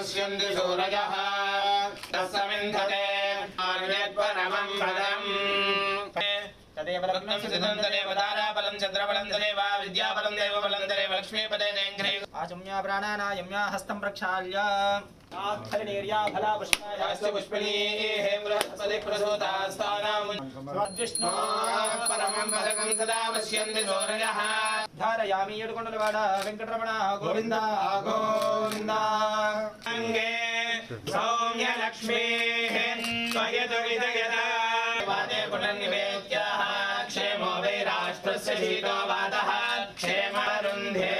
पश्यन्ति सूरजः तस्समिन्धते आर्यत्परमं पदम् तदेव रत्नं सिद्धं तदेव ताराबलं चन्द्रबलं तदेव विद्याबलं देवबलं तदेव लक्ष्मीपदे नेङ्घ्रे आचम्या प्राणानायम्या हस्तं प्रक्षाल्य नाथर्णीर्या फला अस्तु पुष्पिणीः बृहस्पति प्रसूतास्तानाम् पुष्पाय परमं पदकं सदा पश्यन्ति सूरजः ధారయామి ఏడుకొండలవాడ వెంకటరమణ గోవింద గోవింద శ్రీరంగే సౌమ్యలక్ష్మీ త్వయతు విదయదా పునర్నివేద్య क्षेमो वै राष्ट्रस्य शीतो वादः क्षेमारुन्धे